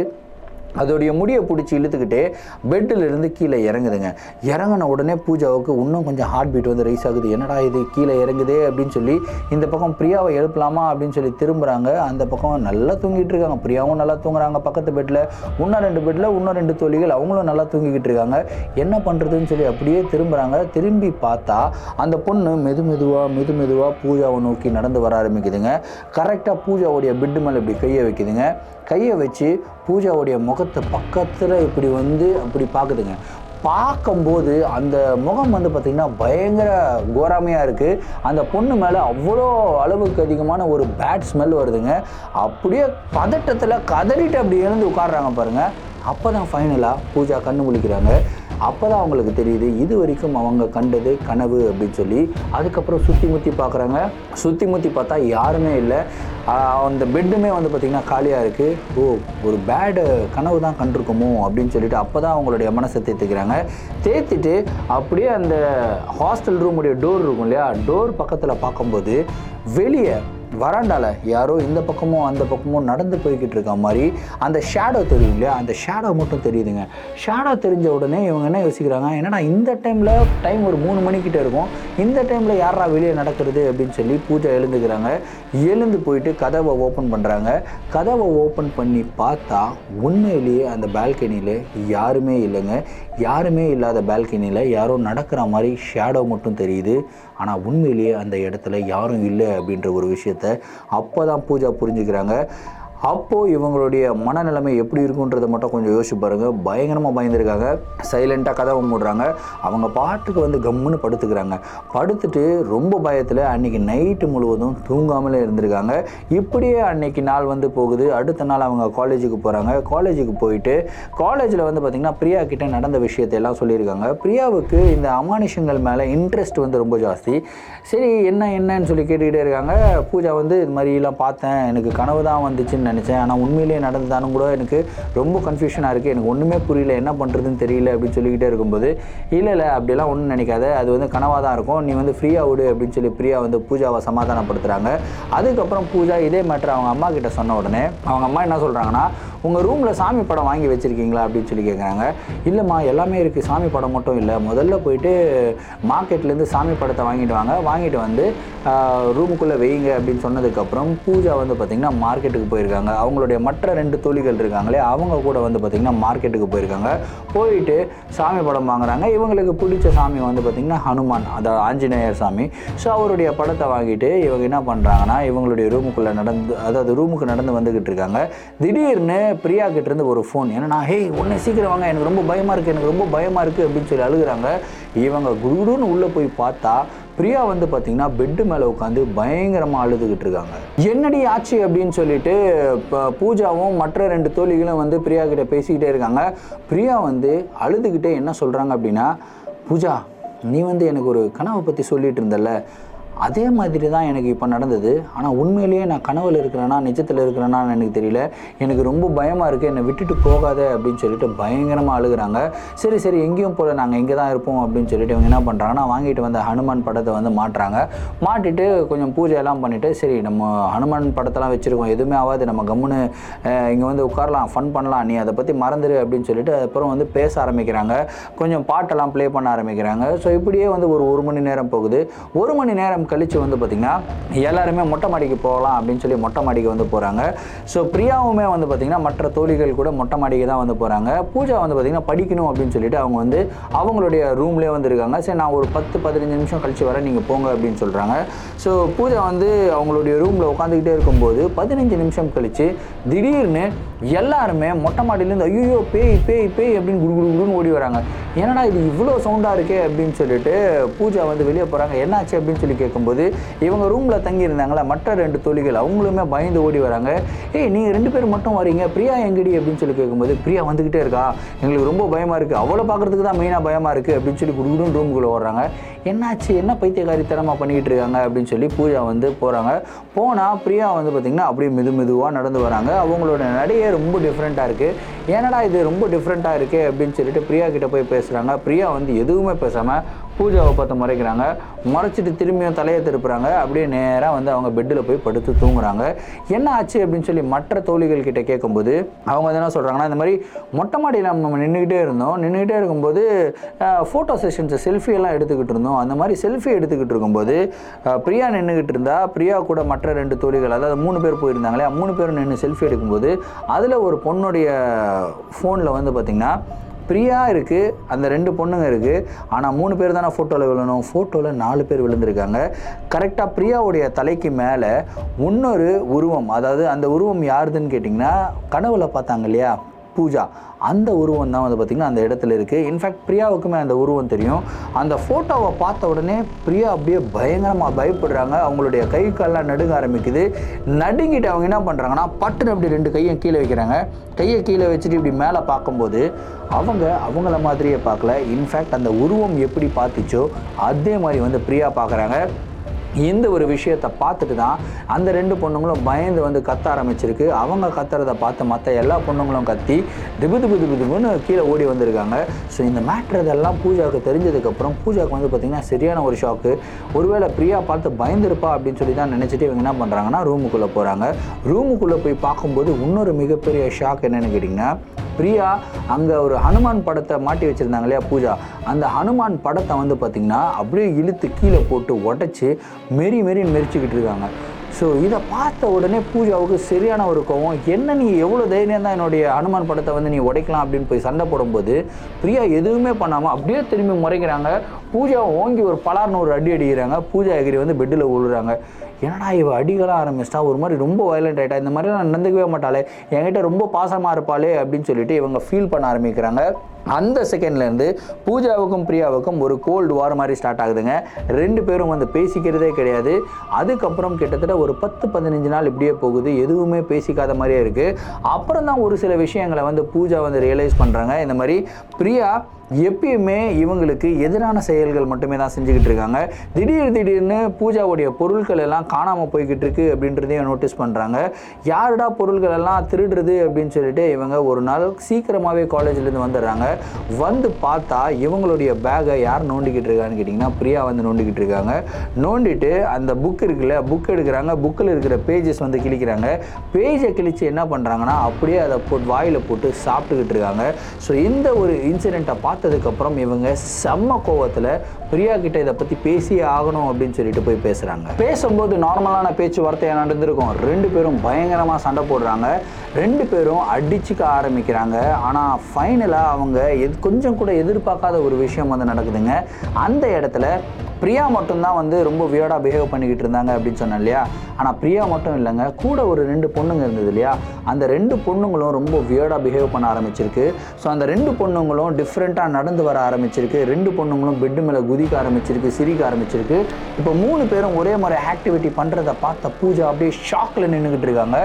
அதோடைய முடியை பிடிச்சி இழுத்துக்கிட்டே பெட்டில் இருந்து கீழே இறங்குதுங்க. இறங்கின உடனே பூஜாவுக்கு இன்னும் கொஞ்சம் ஹார்ட் பீட் வந்து ரைஸ் ஆகுது. என்னடா இது? கீழே இறங்குதே? அப்படின்னு சொல்லி இந்த பக்கம் பிரியாவை எழுப்பலாமா? அப்படின்னு சொல்லி திரும்புகிறாங்க அந்த பக்கம் நல்லா தூங்கிட்டு இருக்காங்க. பிரியாவும் நல்லா தூங்குறாங்க பக்கத்து பெட்டில் இன்னும் ரெண்டு பெட்டில் இன்னும் ரெண்டு தோழிகள் அவங்களும் நல்லா தூங்கிக்கிட்டு இருக்காங்க. என்ன பண்ணுறதுன்னு சொல்லி அப்படியே திரும்புகிறாங்க திரும்பி பார்த்தா அந்த பொண்ணு மெது மெதுவாக மெது மெதுவாக பூஜாவை நோக்கி நடந்து வர ஆரம்பிக்குதுங்க. கரெக்டாக பூஜாவுடைய பெட்டு மேலே இப்படி கையை வைக்குதுங்க. கையை வச்சு பூஜாவுடைய முகத்தை பக்கத்தில் இப்படி வந்து அப்படி பார்க்குதுங்க. பார்க்கும்போது அந்த முகம் வந்து பார்த்திங்கன்னா பயங்கர கோராமையாக இருக்குது அந்த பொண்ணு மேலே அவ்வளோ அளவுக்கு அதிகமான ஒரு பேட் ஸ்மெல் வருதுங்க. அப்படியே பதட்டத்தில் கதறிட்டு அப்படி எழுந்து உட்காடுறாங்க பாருங்கள் அப்போ தான் ஃபைனலாக பூஜா கண்ணு முழிக்கிறாங்க. அப்போ தான் அவங்களுக்கு தெரியுது இது வரைக்கும் அவங்க கண்டது கனவு அப்படின்னு சொல்லி. அதுக்கப்புறம் சுற்றி முற்றி பார்க்குறாங்க சுற்றி முற்றி பார்த்தா யாருமே இல்லை. அந்த பெட்டுமே வந்து பார்த்திங்கன்னா காலியாக இருக்குது ஓ ஒரு பேடு கனவு தான் கண்டிருக்குமோ அப்படின்னு சொல்லிட்டு அப்போ தான் அவங்களுடைய மனசை தேர்த்துக்கிறாங்க தேர்த்திட்டு அப்படியே அந்த ஹாஸ்டல் ரூமுடைய டோர் இருக்கும் இல்லையா? டோர் பக்கத்தில் பார்க்கும்போது வெளியே வராண்டால யாரோ இந்த பக்கமும் அந்த பக்கமும் நடந்து போய்கிட்டு இருக்க மாதிரி அந்த ஷேடோ தெரியும் இல்லையா? அந்த ஷேடோ மட்டும் தெரியுதுங்க. ஷேடோ தெரிஞ்ச உடனே இவங்க என்ன யோசிக்கிறாங்க? என்னடா இந்த டைமில் டைம் ஒரு மூணு மணிக்கிட்ட இருக்கும். இந்த டைமில் யாரா வெளியே நடக்கிறது அப்படின்னு சொல்லி பூஜை எழுந்துக்கிறாங்க. எழுந்து போயிட்டு கதவை ஓப்பன் பண்ணுறாங்க கதவை ஓப்பன் பண்ணி பார்த்தா உண்மையிலேயே அந்த பால்கனியில் யாருமே இல்லைங்க. யாருமே இல்லாத பால்கனியில் யாரோ நடக்கிற மாதிரி ஷேடோ மட்டும் தெரியுது. ஆனால் உண்மையிலேயே அந்த இடத்துல யாரும் இல்லை அப்படின்ற ஒரு விஷயத்த அப்போ தான் பூஜா புரிஞ்சுக்கிறாங்க. அப்போது இவங்களுடைய மனநிலைமை எப்படி இருக்குன்றதை மட்டும் கொஞ்சம் யோசிச்சு பாருங்கள் பயங்கரமாக பயந்துருக்காங்க. சைலண்ட்டாக கதவை மூடுறாங்க. அவங்க பாட்டுக்கு வந்து கம்முன்னு படுத்துக்கிறாங்க. படுத்துட்டு ரொம்ப பயத்தில் அன்றைக்கி நைட்டு முழுவதும் தூங்காமலே இருந்திருக்காங்க. இப்படியே அன்னைக்கு நாள் வந்து போகுது. அடுத்த நாள் அவங்க காலேஜுக்கு போகிறாங்க காலேஜுக்கு போயிட்டு காலேஜில் வந்து பார்த்திங்கன்னா பிரியா கிட்டே நடந்த விஷயத்தை எல்லாம் சொல்லியிருக்காங்க. பிரியாவுக்கு இந்த அமானுஷங்கள் மேலே இன்ட்ரெஸ்ட் வந்து ரொம்ப ஜாஸ்தி. சரி என்ன என்னன்னு சொல்லி கேட்டுக்கிட்டே இருக்காங்க. பூஜா வந்து இது மாதிரிலாம் பார்த்தேன். எனக்கு கனவு தான் வந்துச்சுன்னு நினச்சேன். ஆனால் உண்மையிலேயே நடந்ததானும் கூட எனக்கு ரொம்ப கன்ஃபியூஷனாக இருக்குது எனக்கு ஒன்றுமே புரியல. என்ன பண்ணுறதுன்னு தெரியல அப்படின்னு சொல்லிக்கிட்டே இருக்கும்போது இல்லை இல்லை அப்படிலாம் ஒன்றும் நினைக்காத. அது வந்து கனவாக தான் இருக்கும். நீ வந்து ஃப்ரீயாக விடு அப்படின்னு சொல்லி பிரியா வந்து பூஜாவை சமாதானப்படுத்துகிறாங்க அதுக்கப்புறம் பூஜா இதே மேட்ரு அவங்க அம்மா கிட்ட சொன்ன உடனே அவங்க அம்மா என்ன சொல்கிறாங்கன்னா உங்கள் ரூமில் சாமி படம் வாங்கி வச்சுருக்கீங்களா அப்படின்னு சொல்லி கேட்குறாங்க இல்லைம்மா எல்லாமே இருக்குது சாமி படம் மட்டும் இல்லை. முதல்ல போயிட்டு மார்க்கெட்லேருந்து சாமி படத்தை வாங்கிட்டு வாங்க. வாங்கிட்டு வந்து ரூமுக்குள்ளே வைங்க அப்படின்னு சொன்னதுக்கப்புறம் பூஜா வந்து பார்த்திங்கன்னா மார்க்கெட்டுக்கு போயிருக்காங்க. அவங்களுடைய மற்ற ரெண்டு தோழிகள் இருக்காங்களே அவங்க கூட வந்து பார்த்திங்கன்னா மார்க்கெட்டுக்கு போயிருக்காங்க. போயிட்டு சாமி படம் வாங்குறாங்க. இவங்களுக்கு பிடிச்ச சாமி வந்து பார்த்திங்கன்னா ஹனுமான் அதாவது ஆஞ்சநேயர் சாமி. ஸோ அவருடைய படத்தை வாங்கிட்டு இவங்க என்ன பண்ணுறாங்கன்னா இவங்களுடைய ரூமுக்குள்ளே நடந்து அதாவது ரூமுக்கு நடந்து வந்துக்கிட்டு இருக்காங்க. திடீர்னு பிரியா கிட்டேருந்து ஒரு ஃபோன் ஏன்னா நான் ஹேய் உடனே சீக்கிரம் வாங்க. எனக்கு ரொம்ப பயமாக இருக்குது எனக்கு ரொம்ப பயமாக இருக்குது அப்படின்னு சொல்லி அழுகுறாங்க. இவங்க குடுகுடுன்னு உள்ளே போய் பார்த்தா பிரியா வந்து பார்த்தீங்கன்னா பெட்டு மேலே உட்காந்து பயங்கரமாக அழுதுகிட்டு இருக்காங்க. என்னடி ஆச்சு? அப்படின்னு சொல்லிட்டு இப்போ பூஜாவும் மற்ற ரெண்டு தோழிகளும் வந்து பிரியா கிட்ட பேசிக்கிட்டே இருக்காங்க. பிரியா வந்து அழுதுகிட்டே என்ன சொல்கிறாங்க அப்படின்னா பூஜா நீ வந்து எனக்கு ஒரு கனவை பற்றி சொல்லிட்டு இருந்தல்ல. அதே மாதிரி தான் எனக்கு இப்போ நடந்தது. ஆனால் உண்மையிலேயே நான் கனவில் இருக்கிறேனா நிஜத்தில் இருக்கிறேன்னா எனக்கு தெரியல. எனக்கு ரொம்ப பயமாக இருக்குது என்னை விட்டுட்டு போகாத அப்படின்னு சொல்லிட்டு பயங்கரமாக அழுகுறாங்க. சரி சரி எங்கேயும் போகல நாங்கள் இங்கே தான் இருப்போம் அப்படின்னு சொல்லிட்டு இவங்க என்ன பண்ணுறாங்கன்னா வாங்கிட்டு வந்த ஹனுமான் படத்தை வந்து மாட்டுறாங்க. மாட்டிட்டு கொஞ்சம் பூஜையெல்லாம் பண்ணிவிட்டு சரி நம்ம ஹனுமான் படத்தெல்லாம் வச்சுருக்கோம். எதுவுமே ஆகாது. நம்ம கம்முன்னு இங்கே வந்து உட்காரலாம் ஃபன் பண்ணலாம். நீ அதை பற்றி மறந்துடு அப்படின்னு சொல்லிட்டு அப்புறம் வந்து பேச ஆரம்பிக்கிறாங்க. கொஞ்சம் பாட்டெல்லாம் ப்ளே பண்ண ஆரம்பிக்கிறாங்க. ஸோ இப்படியே வந்து ஒரு ஒரு மணி நேரம் போகுது. ஒரு மணி நேரம் கழித்து வந்து பார்த்திங்கன்னா எல்லாருமே மொட்டை மாடிக்கு போகலாம் அப்படின்னு சொல்லி மொட்டை மாடிக்கு வந்து போகிறாங்க ஸோ பிரியாவுமே வந்து பார்த்திங்கன்னா மற்ற தோழிகள் கூட மொட்டை மாடிக்கு தான் வந்து போகிறாங்க பூஜா வந்து பார்த்திங்கன்னா படிக்கணும் அப்படின்னு சொல்லிட்டு அவங்க வந்து அவங்களுடைய ரூம்லேயே வந்துருக்காங்க சரி நான் ஒரு பத்து பதினஞ்சு நிமிஷம் கழித்து வரேன் நீங்கள் போங்க அப்படின்னு சொல்கிறாங்க ஸோ பூஜா வந்து அவங்களுடைய ரூமில் உட்காந்துக்கிட்டே இருக்கும்போது பதினஞ்சு நிமிஷம் கழித்து திடீர்னு எல்லாருமே மொட்டை மாடியிலேருந்து ஐயோ பேய் பேய் பேய் அப்படின்னு குடு குடு குடுன்னு ஓடி வராங்க. என்னடா இது இவ்வளோ சவுண்டாக இருக்கே? அப்படின்னு சொல்லிட்டு பூஜா வந்து வெளியே போகிறாங்க என்னாச்சு? அப்படின்னு சொல்லி கேட்கும் பார்க்கும்போது இவங்க ரூமில் தங்கியிருந்தாங்களா? மற்ற ரெண்டு தொழில்கள் அவங்களுமே பயந்து ஓடி வராங்க. ஏய் நீங்கள் ரெண்டு பேரும் மட்டும் வரீங்க. பிரியா எங்கடி? அப்படின்னு சொல்லி கேட்கும்போது பிரியா வந்துக்கிட்டே இருக்கா? எங்களுக்கு ரொம்ப பயமாக இருக்குது அவ்வளோ பார்க்குறதுக்கு தான் மெயினாக பயமாக இருக்குது அப்படின்னு சொல்லி குடுகுடுன்னு ரூமுக்குள்ளே வர்றாங்க என்னாச்சு? என்ன பைத்தியகாரித்தனமாக பண்ணிக்கிட்டு இருக்காங்க? அப்படின்னு சொல்லி பூஜா வந்து போகிறாங்க போனால் பிரியா வந்து பார்த்திங்கன்னா அப்படியே மெது மெதுவாக நடந்து வராங்க. அவங்களோட நடையே ரொம்ப டிஃப்ரெண்ட்டாக இருக்குது ஏன்னடா இது? ரொம்ப டிஃப்ரெண்ட்டாக இருக்குது அப்படின்னு சொல்லிட்டு பிரியா கிட்டே போய் பேசுகிறாங்க பிரியா வந்து எதுவுமே பேசாமல் பூஜாவை பார்த்து முறைக்கிறாங்க. முறைச்சிட்டு திரும்பியும் தலையை திருப்புறாங்க. அப்படியே நேராக வந்து அவங்க பெட்டில் போய் படுத்து தூங்குறாங்க. என்ன ஆச்சு அப்படின்னு சொல்லி மற்ற தோழிகள் கிட்ட கேட்கும்போது அவங்க என்ன சொல்கிறாங்கன்னா இந்த மாதிரி மொட்டை மாடியில் நம்ம நின்றுக்கிட்டே இருந்தோம். நின்றுக்கிட்டே இருக்கும்போது ஃபோட்டோ செஷன்ஸை செல்ஃபி எல்லாம் எடுத்துக்கிட்டு இருந்தோம். அந்த மாதிரி செல்ஃபி எடுத்துக்கிட்டு இருக்கும்போது பிரியா நின்றுக்கிட்டு இருந்தா பிரியா கூட மற்ற ரெண்டு தோழிகள் அதாவது மூணு பேர் போயிருந்தாங்களே மூணு பேரும் நின்று செல்ஃபி எடுக்கும்போது அதில் ஒரு பொண்ணுடைய ஃபோனில் வந்து பார்த்திங்கன்னா பிரியா இருக்குது அந்த ரெண்டு பொண்ணுங்க இருக்குது ஆனால் மூணு பேர் தானே ஃபோட்டோவில் விழணும். ஃபோட்டோவில் நாலு பேர் விழுந்திருக்காங்க. கரெக்டாக பிரியாவுடைய தலைக்கு மேலே இன்னொரு உருவம் அதாவது அந்த உருவம் யாருதுன்னு கேட்டிங்கன்னா கனவுல பார்த்தாங்க இல்லையா? பூஜா. அந்த உருவம் தான் வந்து பார்த்திங்கன்னா அந்த இடத்துல இருக்குது இன்ஃபேக்ட் பிரியாவுக்குமே அந்த உருவம் தெரியும். அந்த ஃபோட்டோவை பார்த்த உடனே பிரியா அப்படியே பயங்கரமாக பயப்படுறாங்க. அவங்களுடைய கை கால்லாம் நடுங்க ஆரம்பிக்குது. நடுங்கிட்டு அவங்க என்ன பண்ணுறாங்கன்னா பட்டுன்னு அப்படி ரெண்டு கையும் கீழே வைக்கிறாங்க. கையை கீழே வச்சுட்டு இப்படி மேலே பார்க்கும்போது அவங்க அவங்கள மாதிரியே பார்க்கல. இன்ஃபேக்ட் அந்த உருவம் எப்படி பார்த்துச்சோ அதே மாதிரி வந்து பிரியா பார்க்குறாங்க. இந்த ஒரு விஷயத்தை பார்த்துட்டு தான் அந்த ரெண்டு பொண்ணுங்களும் பயந்து வந்து கத்த ஆரம்பிச்சிருக்கு. அவங்க கத்துறதை பார்த்து மற்ற எல்லா பொண்ணுங்களும் கத்தி திபு திபு திபு திபுன்னு கீழே ஓடி வந்திருக்காங்க. ஸோ இந்த மேட்ரு இதெல்லாம் பூஜாவுக்கு தெரிஞ்சதுக்கப்புறம் பூஜாவுக்கு வந்து பார்த்திங்கன்னா சரியான ஒரு ஷாக்கு ஒருவேளை பிரியா பார்த்து பயந்துருப்பா அப்படின்னு சொல்லி தான் நினச்சிட்டு இவங்க என்ன பண்ணுறாங்கன்னா ரூமுக்குள்ளே போகிறாங்க ரூமுக்குள்ளே போய் பார்க்கும்போது இன்னொரு மிகப்பெரிய ஷாக் என்னென்னு கேட்டிங்கன்னா பிரியா அங்கே ஒரு ஹனுமான் படத்தை மாட்டி வச்சுருந்தாங்க இல்லையா பூஜா? அந்த ஹனுமான் படத்தை வந்து பார்த்திங்கன்னா அப்படியே இழுத்து கீழே போட்டு உடச்சி மெரி மெரி மெரிச்சுக்கிட்டு இருக்காங்க. ஸோ இதை பார்த்த உடனே பூஜாவுக்கு சரியான ஒரு கோவம். என்ன நீ எவ்வளோ தைரியம் தான் என்னுடைய அனுமான் படத்தை வந்து நீ உடைக்கலாம் அப்படின்னு போய் சண்டை போடும்போது பிரியா எதுவுமே பண்ணாமல் அப்படியே திரும்பி முறைக்கிறாங்க. பூஜாவை ஓங்கி ஒரு பலார்னு ஒரு அடி அடிக்கிறாங்க. பூஜா எகிரி வந்து பெட்டில் விழுறாங்க என்னடா இவ அடிகளாக ஆரம்பிச்சிட்டா? ஒரு மாதிரி ரொம்ப வயலண்ட் ஆகிட்டா இந்த மாதிரி நான் நடந்துக்கவே மாட்டாளே. என்கிட்ட ரொம்ப பாசமாக இருப்பாளே அப்படின்னு சொல்லிட்டு இவங்க ஃபீல் பண்ண ஆரம்பிக்கிறாங்க. அந்த செகண்ட்லேருந்து பூஜாவுக்கும் பிரியாவுக்கும் ஒரு கோல்டு வார் மாதிரி ஸ்டார்ட் ஆகுதுங்க. ரெண்டு பேரும் வந்து பேசிக்கிறதே கிடையாது. அதுக்கப்புறம் கிட்டத்தட்ட ஒரு பத்து பதினஞ்சு நாள் இப்படியே போகுது. எதுவுமே பேசிக்காத மாதிரியே இருக்குது அப்புறம் தான் ஒரு சில விஷயங்களை வந்து பூஜா வந்து ரியலைஸ் பண்ணுறாங்க இந்த மாதிரி பிரியா எப்பயுமே இவங்களுக்கு எதிரான செயல்கள் மட்டுமே தான் செஞ்சுக்கிட்டு இருக்காங்க. திடீர் திடீர்னு பூஜாவுடைய பொருட்கள் எல்லாம் காணாமல் போய்கிட்டு இருக்கு அப்படின்றதையும் நோட்டீஸ் பண்ணுறாங்க யாருடா பொருட்கள் எல்லாம் திருடுறது அப்படின்னு சொல்லிட்டு இவங்க ஒரு நாள் சீக்கிரமாகவே காலேஜ்லேருந்து வந்துடுறாங்க. வந்து பார்த்தா இவங்களுடைய பேக்கை யார் நோண்டிக்கிட்டு இருக்கான்னு கேட்டிங்கன்னா பிரியா வந்து நோண்டிக்கிட்டு இருக்காங்க. நோண்டிட்டு அந்த புக் இருக்குல்ல புக் எடுக்கிறாங்க. புக்கில் இருக்கிற பேஜஸ் வந்து கிழிக்கிறாங்க. பேஜை கிழித்து என்ன பண்ணுறாங்கன்னா அப்படியே அதை போட்டு வாயில் போட்டு சாப்பிட்டுக்கிட்டு இருக்காங்க. ஸோ இந்த ஒரு இன்சிடெண்ட்டை பார்த்ததுக்கப்புறம் இவங்க செம்ம கோவத்தில் பிரியா கிட்ட இதை பற்றி பேசியே ஆகணும் அப்படின்னு சொல்லிட்டு போய் பேசுகிறாங்க பேசும்போது நார்மலான பேச்சுவார்த்தையாக நடந்திருக்கும். ரெண்டு பேரும் பயங்கரமாக சண்டை போடுறாங்க. ரெண்டு பேரும் அடிச்சுக்க ஆரம்பிக்கிறாங்க. ஆனால் ஃபைனலாக அவங்க எது கொஞ்சம் கூட எதிர்பார்க்காத ஒரு விஷயம் வந்து நடக்குதுங்க. அந்த இடத்துல பிரியா மட்டும்தான் வந்து ரொம்ப வியர்டாக பிஹேவ் பண்ணிக்கிட்டு இருந்தாங்க அப்படின்னு சொன்னேன் இல்லையா? ஆனால் பிரியா மட்டும் இல்லைங்க கூட ஒரு ரெண்டு பொண்ணுங்க இருந்தது இல்லையா? அந்த ரெண்டு பொண்ணுங்களும் ரொம்ப வியர்டாக பிஹேவ் பண்ண ஆரம்பிச்சிருக்கு. ஸோ அந்த ரெண்டு பொண்ணுங்களும் டிஃப்ரெண்ட்டாக நடந்து வர ஆரம்பிச்சிருக்கு. ரெண்டு பொண்ணுங்களும் பெட்டு மேலே குதிக்க ஆரம்பிச்சிருக்கு சிரிக்க ஆரம்பிச்சிருக்கு. இப்போ மூணு பேரும் ஒரே மாதிரி ஆக்டிவிட்டி பண்ணுறதை பார்த்த பூஜா அப்படியே ஷாக்கில் நின்றுக்கிட்டு இருக்காங்க.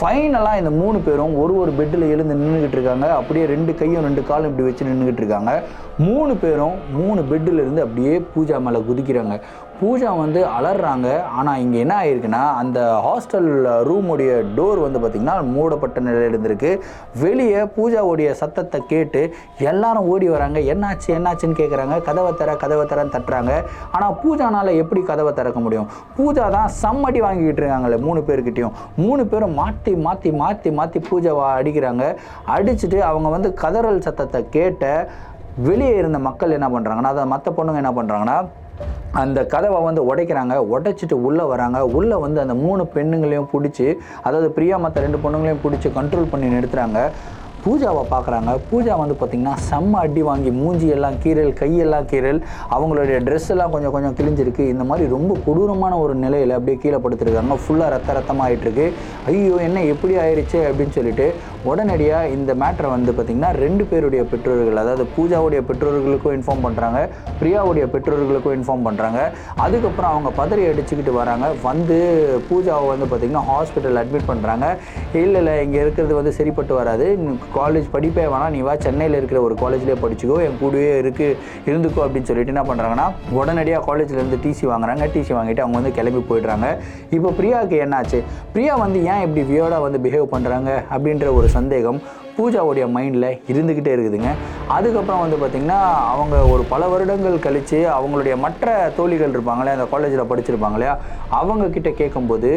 ஃபைனலாக இந்த மூணு பேரும் ஒரு ஒரு பெட்டில் எழுந்து நின்றுக்கிட்டு இருக்காங்க அப்படியே ரெண்டு கையும் ரெண்டு காலும் இப்படி வச்சு நின்றுக்கிட்டு இருக்காங்க மூணு பேரும் மூணு பெட்டில் இருந்து அப்படியே பூஜா மேலே குதிக்கிறாங்க. பூஜா வந்து அலறாங்க. ஆனால் இங்கே என்ன ஆயிருக்குன்னா அந்த ஹாஸ்டல் ரூமுடைய டோர் வந்து பார்த்திங்கன்னா மூடப்பட்ட நிலையில் இருந்திருக்கு. வெளியே பூஜாவுடைய சத்தத்தை கேட்டு எல்லாரும் ஓடி வராங்க. என்னாச்சு என்னாச்சுன்னு கேட்குறாங்க கதவை தர கதவை தரன்னு தட்டுறாங்க. ஆனால் பூஜானால் எப்படி கதவை திறக்க முடியும்? பூஜா தான் சம்மடி வாங்கிக்கிட்டு இருக்காங்களே மூணு பேர்கிட்டையும். மூணு பேரும் மாற்றி மாற்றி மாற்றி மாற்றி பூஜாவை அடிக்கிறாங்க. அடிச்சுட்டு அவங்க வந்து கதறல் சத்தத்தை கேட்ட வெளியே இருந்த மக்கள் என்ன பண்ணுறாங்கன்னா அதை மற்ற பொண்ணுங்க என்ன பண்ணுறாங்கன்னா அந்த கதவை வந்து உடைக்கிறாங்க உடைச்சிட்டு உள்ளே வராங்க. உள்ளே வந்து அந்த மூணு பெண்ணுங்களையும் பிடிச்சி அதாவது பிரியா மற்ற ரெண்டு பொண்ணுங்களையும் பிடிச்சி கண்ட்ரோல் பண்ணி நிறுத்துறாங்க. பூஜாவை பார்க்குறாங்க. பூஜா வந்து பார்த்திங்கன்னா செம்ம அடி வாங்கி மூஞ்சி எல்லாம் கீரல் கையெல்லாம் கீரல் அவங்களுடைய ட்ரெஸ் எல்லாம் கொஞ்சம் கொஞ்சம் கிழிஞ்சிருக்கு. இந்த மாதிரி ரொம்ப கொடூரமான ஒரு நிலையில் அப்படியே கீழே படுத்துருக்காங்க. ஃபுல்லாக ரத்த ரத்தமாக ஆயிட்டிருக்கு. ஐயோ என்ன எப்படி ஆயிடுச்சு அப்படின்னு சொல்லிட்டு உடனடியாக இந்த மேட்ரை வந்து பார்த்திங்கன்னா ரெண்டு பேருடைய பெற்றோர்கள் அதாவது பூஜாவுடைய பெற்றோர்களுக்கும் இன்ஃபார்ம் பண்ணுறாங்க பிரியாவுடைய பெற்றோர்களுக்கும் இன்ஃபார்ம் பண்ணுறாங்க அதுக்கப்புறம் அவங்க பதறி அடிச்சுக்கிட்டு வராங்க. வந்து பூஜாவை வந்து பார்த்திங்கன்னா ஹாஸ்பிட்டல் அட்மிட் பண்ணுறாங்க இல்லை இல்லை இங்கே இருக்கிறது வந்து சரிப்பட்டு வராது. காலேஜ் படிப்பே வேணாம். நீ வா சென்னையில் இருக்கிற ஒரு காலேஜ்லேயே படிச்சுக்கோ. என் கூடவே இருக்கு இருந்துக்கோ அப்படின்னு சொல்லிட்டு என்ன பண்ணுறாங்கன்னா உடனடியாக காலேஜ்லேருந்து டிசி வாங்குறாங்க. டிசி வாங்கிட்டு அவங்க வந்து கிளம்பி போயிடுறாங்க. இப்போ பிரியாவுக்கு என்னாச்சு? பிரியா வந்து ஏன் இப்படி வியோடாக வந்து பிஹேவ் பண்ணுறாங்க அப்படின்ற ஒரு சந்தேகம் பூஜாவுடைய மைண்டில் இருந்துக்கிட்டே இருக்குதுங்க. அதுக்கப்புறம் வந்து பார்த்திங்கன்னா அவங்க ஒரு பல வருடங்கள் கழித்து அவங்களுடைய மற்ற தோழிகள் இருப்பாங்களே அந்த காலேஜில் படிச்சிருப்பாங்க இல்லையா? அவங்கக்கிட்ட கேட்கும்போது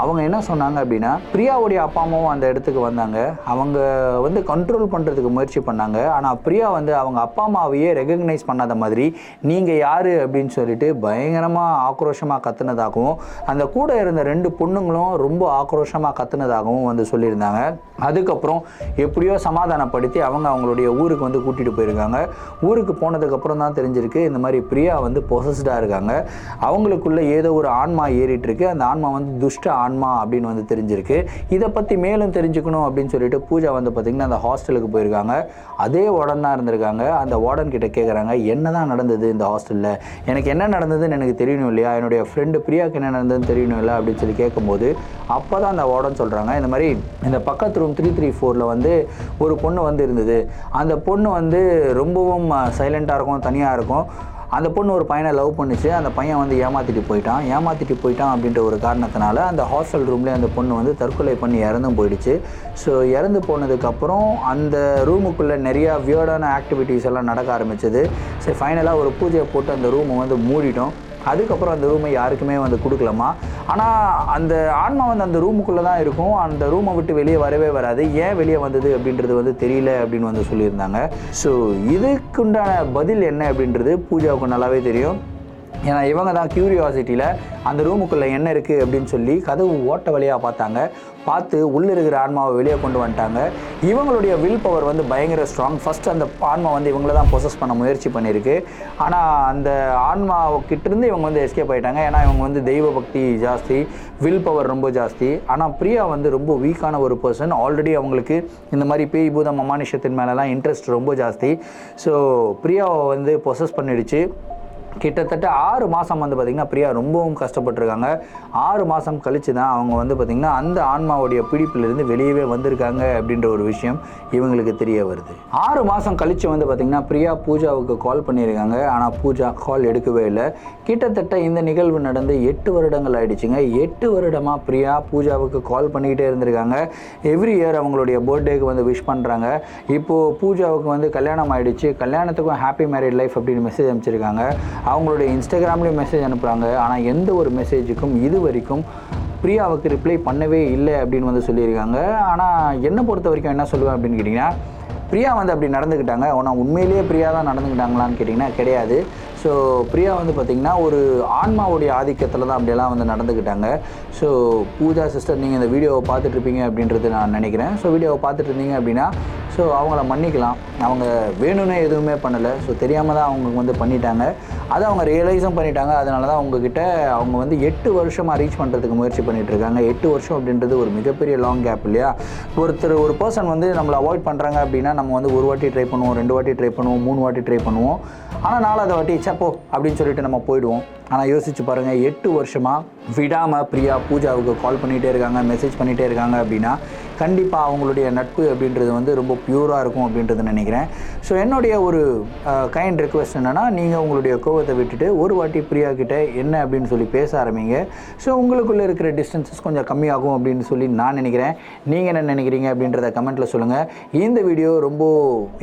அவங்க என்ன சொன்னாங்க அப்படின்னா பிரியாவுடைய அப்பா அம்மாவும் அந்த இடத்துக்கு வந்தாங்க. அவங்க வந்து கண்ட்ரோல் பண்ணுறதுக்கு முயற்சி பண்ணாங்க. ஆனால் பிரியா வந்து அவங்க அப்பா அம்மாவையே ரெகக்னைஸ் பண்ணாத மாதிரி நீங்கள் யார்? அப்படின்னு சொல்லிட்டு பயங்கரமாக ஆக்ரோஷமாக கத்துனதாகவும் அந்த கூட இருந்த ரெண்டு பொண்ணுங்களும் ரொம்ப ஆக்ரோஷமாக கத்துனதாகவும் வந்து சொல்லியிருந்தாங்க. அதுக்கப்புறம் எப்படியோ சமாதானப்படுத்தி அவங்க அவங்களுடைய ஊருக்கு வந்து கூட்டிகிட்டு போயிருக்காங்க. ஊருக்கு போனதுக்கப்புறம் தான் தெரிஞ்சிருக்கு இந்த மாதிரி பிரியா வந்து பொசஸ்டாக இருக்காங்க. அவங்களுக்குள்ள ஏதோ ஒரு ஆன்மா ஏறிட்டு இருக்கு. அந்த ஆன்மா வந்து துஷ்ட ஆன்மா அப்படின்னு வந்து தெரிஞ்சிருக்கு. இதை பற்றி மேலும் தெரிஞ்சுக்கணும் அப்படின்னு சொல்லிட்டு பூஜா வந்து பார்த்திங்கன்னா அந்த ஹாஸ்டலுக்கு போயிருக்காங்க. அதே வார்டன் தான் இருந்திருக்காங்க. அந்த வார்டன் கிட்ட கேட்குறாங்க என்ன தான் நடந்தது இந்த ஹாஸ்டலில்? எனக்கு என்ன நடந்ததுன்னு எனக்கு தெரியணும் இல்லையா? என்னுடைய ஃப்ரெண்டு பிரியாவுக்கு என்ன நடந்ததுன்னு தெரியணும் இல்லை? அப்படின்னு சொல்லி கேட்கும்போது அப்போ தான் அந்த வார்டன் சொல்கிறாங்க இந்த மாதிரி இந்த பக்கத்து ரூம் த்ரீ த்ரீ ஃபோரில் வந்து ஒரு பொண்ணு வந்து இருந்தது. அந்த பொண்ணு வந்து ரொம்பவும் சைலண்ட்டாக இருக்கும் தனியாக இருக்கும். அந்த பொண்ணு ஒரு பையனை லவ் பண்ணுச்சு. அந்த பையன் வந்து ஏமாத்திட்டு போயிட்டான். ஏமாத்திட்டு போயிட்டான் அப்படின்ற ஒரு காரணத்தினால அந்த ஹாஸ்டல் ரூம்லேயே அந்த பொண்ணு வந்து தற்கொலை பண்ணி இறந்தும் போயிடுச்சு. ஸோ இறந்து போனதுக்கப்புறம் அந்த ரூமுக்குள்ளே நிறையா வியர்டான ஆக்டிவிட்டீஸ் எல்லாம் நடக்க ஆரம்பிச்சது. சரி ஃபைனலாக ஒரு பூஜையை போட்டு அந்த ரூமை வந்து மூடிட்டோம். அதுக்கப்புறம் அந்த ரூமை யாருக்குமே வந்து கொடுக்கலாமா ஆனால் அந்த ஆன்மா வந்து அந்த ரூமுக்குள்ளே தான் இருக்கும். அந்த ரூமை விட்டு வெளியே வரவே வராது. ஏன் வெளியே வந்தது அப்படின்றது வந்து தெரியல அப்படின்னு வந்து சொல்லியிருந்தாங்க. ஸோ இதுக்குண்டான பதில் என்ன அப்படின்றது பூஜாவுக்கு நல்லாவே தெரியும். ஏன்னா இவங்க தான் க்யூரியாசிட்டியில் அந்த ரூமுக்குள்ளே என்ன இருக்குது அப்படின்னு சொல்லி கதவு ஓட்ட வழியாக பார்த்தாங்க. பார்த்து உள்ளே இருக்கிற ஆன்மாவை வெளியே கொண்டு வந்துட்டாங்க. இவங்களுடைய வில் பவர் வந்து பயங்கர ஸ்ட்ராங் ஃபஸ்ட் அந்த ஆன்மா வந்து இவங்கள தான் ப்ரொசஸ் பண்ண முயற்சி பண்ணியிருக்கு. ஆனால் அந்த ஆன்மா கிட்டேருந்து இவங்க வந்து எஸ்கேப் ஆகிட்டாங்க ஏன்னா இவங்க வந்து தெய்வ பக்தி ஜாஸ்தி வில் பவர் ரொம்ப ஜாஸ்தி. ஆனால் பிரியா வந்து ரொம்ப வீக்கான ஒரு பர்சன் ஆல்ரெடி அவங்களுக்கு இந்த மாதிரி பேய் பூதம் அமானுஷத்தின் மேலெலாம் இன்ட்ரெஸ்ட் ரொம்ப ஜாஸ்தி. ஸோ பிரியாவை வந்து ப்ரொசஸ் பண்ணிடுச்சு. கிட்டத்தட்ட ஆறு மாதம் வந்து பார்த்திங்கன்னா பிரியா ரொம்பவும் கஷ்டப்பட்டிருக்காங்க. ஆறு மாதம் கழித்து தான் அவங்க வந்து பார்த்திங்கன்னா அந்த ஆன்மாவுடைய பிடிப்பிலிருந்து வெளியவே வந்திருக்காங்க அப்படின்ற ஒரு விஷயம் இவங்களுக்கு தெரிய வருது. ஆறு மாதம் கழித்து வந்து பார்த்திங்கன்னா பிரியா பூஜாவுக்கு கால் பண்ணியிருக்காங்க. ஆனால் பூஜா கால் எடுக்கவே இல்லை. கிட்டத்தட்ட இந்த நிகழ்வு நடந்து எட்டு வருடங்கள் ஆயிடுச்சுங்க. எட்டு வருடமாக பிரியா பூஜாவுக்கு கால் பண்ணிக்கிட்டே இருந்திருக்காங்க. எவ்ரி இயர் அவங்களுடைய பர்த்டேக்கு வந்து விஷ் பண்ணுறாங்க இப்போது பூஜாவுக்கு வந்து கல்யாணம் ஆயிடுச்சு. கல்யாணத்துக்கும் ஹாப்பி மேரிட் லைஃப் அப்படின்னு மெசேஜ் அனுப்பிச்சிருக்காங்க. அவங்களுடைய இன்ஸ்டாகிராம்லேயும் மெசேஜ் அனுப்புகிறாங்க ஆனால் எந்த ஒரு மெசேஜுக்கும் இது வரைக்கும் பிரியாவுக்கு ரிப்ளை பண்ணவே இல்லை அப்படின்னு வந்து சொல்லியிருக்காங்க. ஆனால் என்னை பொறுத்த வரைக்கும் என்ன சொல்லுவேன் அப்படின்னு கேட்டிங்கன்னா பிரியா வந்து அப்படி நடந்துக்கிட்டாங்க. ஆனால் உண்மையிலேயே பிரியா தான் நடந்துக்கிட்டாங்களான்னு கேட்டிங்கன்னா கிடையாது. ஸோ பிரியா வந்து பார்த்திங்கன்னா ஒரு ஆன்மாவுடைய ஆதிக்கத்தில் தான் அப்படியெல்லாம் வந்து நடந்துக்கிட்டாங்க. ஸோ பூஜா சிஸ்டர் நீங்கள் இந்த வீடியோவை பார்த்துட்ருப்பீங்க அப்படின்றது நான் நினைக்கிறேன். ஸோ வீடியோவை பார்த்துட்டு இருந்தீங்க அப்படின்னா ஸோ அவங்கள மன்னிக்கலாம். அவங்க வேணும்னே எதுவுமே பண்ணலை. ஸோ தெரியாமல் தான் அவங்க வந்து பண்ணிட்டாங்க. அதை அவங்க ரியலைஸும் பண்ணிட்டாங்க. அதனால தான் அவங்கக்கிட்ட அவங்க வந்து எட்டு வருஷமாக ரீச் பண்ணுறதுக்கு முயற்சி பண்ணிகிட்ருக்காங்க எட்டு வருஷம் அப்படின்றது ஒரு மிகப்பெரிய லாங் கேப் இல்லையா? ஒருத்தர் ஒரு பர்சன் வந்து நம்மளை அவாய்ட் பண்ணுறாங்க அப்படின்னா நம்ம வந்து ஒரு வாட்டி ட்ரை பண்ணுவோம் ரெண்டு வாட்டி ட்ரை பண்ணுவோம் மூணு வாட்டி ட்ரை பண்ணுவோம். ஆனால் நாலாவது வாட்டி சப்போ அப்படின்னு சொல்லிட்டு நம்ம போயிடுவோம். ஆனால் யோசிச்சு பாருங்கள் எட்டு வருஷமாக விடாமல் பிரியா பூஜாவுக்கு கால் பண்ணிகிட்டே இருக்காங்க மெசேஜ் பண்ணிகிட்டே இருக்காங்க அப்படின்னா கண்டிப்பாக அவங்களுடைய நட்பு அப்படின்றது வந்து ரொம்ப பியூராக இருக்கும் அப்படின்றது நினைக்கிறேன். ஸோ என்னுடைய ஒரு கைண்ட் ரிக்வெஸ்ட் என்னென்னா நீங்கள் உங்களுடைய கோவத்தை விட்டுட்டு ஒரு வாட்டி பிரியா கிட்ட என்ன அப்படின்னு சொல்லி பேச ஆரம்பிங்க. ஸோ உங்களுக்குள்ளே இருக்கிற டிஸ்டன்சஸ் கொஞ்சம் கம்மியாகும் அப்படின்னு சொல்லி நான் நினைக்கிறேன். நீங்கள் என்ன நினைக்கிறீங்க அப்படின்றத கமெண்ட்டில் சொல்லுங்கள் இந்த வீடியோ ரொம்ப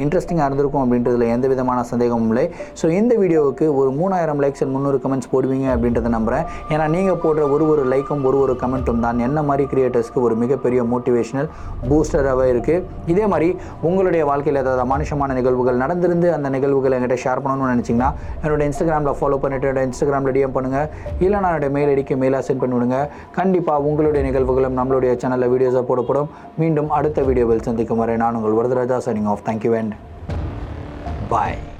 இன்ட்ரெஸ்டிங்காக இருந்திருக்கும் அப்படின்றதுல எந்த விதமான சந்தேகமும் இல்லை. ஸோ இந்த வீடியோவுக்கு ஒரு மூணாயிரம் லைக்ஸ் அண்ட் முந்நூறு கமெண்ட்ஸ் போடுவீங்க அப்படின்றத நம்புகிறேன் ஏன்னா நீங்கள் போடுற ஒரு ஒரு லைக்கும் ஒரு ஒரு கமெண்ட்டும் தான். என்ன மாதிரி கிரியேட்டர்ஸ்க்கு ஒரு மிகப்பெரிய மோட்டிவேஷனல் பூஸ்டராகவே இருக்குது இதே மாதிரி உங்களுடைய வாழ்க்கையில் ஏதாவது அமானுஷமான நிகழ்வுகள் நடந்திருந்து அந்த நிகழ்வுகள் என்கிட்ட ஷேர் பண்ணணும்னு நினச்சிங்கன்னா என்னோட இன்ஸ்டாகிராமில் ஃபாலோ பண்ணிட்டு என்னோட இன்ஸ்டாகிராமில் டிஎம் பண்ணுங்கள் இல்லை நான் என்னோட மெயில் ஐடிக்கு மெயிலாக சென்ட் பண்ணி விடுங்க கண்டிப்பாக உங்களுடைய நிகழ்வுகளும் நம்மளுடைய சேனலில் வீடியோஸாக போடப்படும். மீண்டும் அடுத்த வீடியோவில் சந்திக்கும் வரை நான் உங்கள் Varadaraja signing off thank you and bye